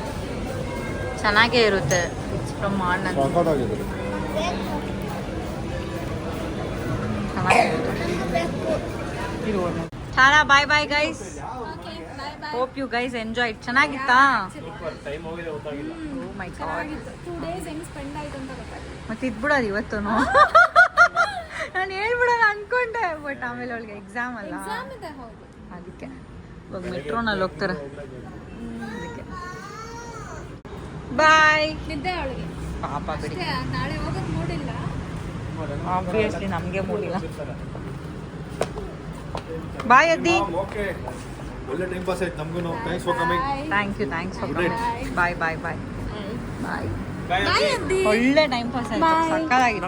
ಚೆನ್ನಾಗೇ ಇರುತ್ತೆ. ಇಟ್ಸ್ ಫ್ರಮ್ ಆನಂದ್ ಚೆನ್ನಾಗಿರುತ್ತೆ. ಟಾರಾ bye bye guys hope you guys enjoy ಚೆನ್ನಾಗಿತ್ತಾ? ಗೊತ್ತಾಗಿಲ್ಲ ಮತ್ತೆ ಇದ್ಬಿಡೋದು ಇವತ್ತು ನಾನು ಹೇಳ್ಬಿಡೋಣ ಅನ್ಕೊಂಡೆ ಬಟ್ ಆಮೇಲೆ ಅವಳಿಗೆ ಎಕ್ಸಾಮ್ ಅಲ್ಲ. ಅದಕ್ಕೆ. ಇವಾಗ ಮೆಟ್ರೋನಲ್ಲಿ ಹೋಗ್ತಾರೆ. ಅದಕ್ಕೆ. ಬಾಯ್. ನಿದ್ದೆ ಅವಳಿಗೆ. ಪಾಪ ಬಿಡಿ. ನಾಳೆ ಹೋಗೋದು ಮೂಡಿಲ್ಲ. ಆಬ್ವಿಯಸ್ಲಿ ನಮಗೆ ಮೂಡಿಲ್ಲ. ಬಾಯ್ ಅದ್ದಿ. ಓಕೆ. ಒಳ್ಳೆ ಟೈಮ್ ಪಾಸ್ ಆಯ್ತು ನಮಗೂ thanks for coming thank you thanks for bye bye bye bye bye ಒಳ್ಳೆ ಟೈಮ್ ಪಾಸ್ ಆಯ್ತು. ಸಕ್ಕತ್ತಾಗಿತ್ತು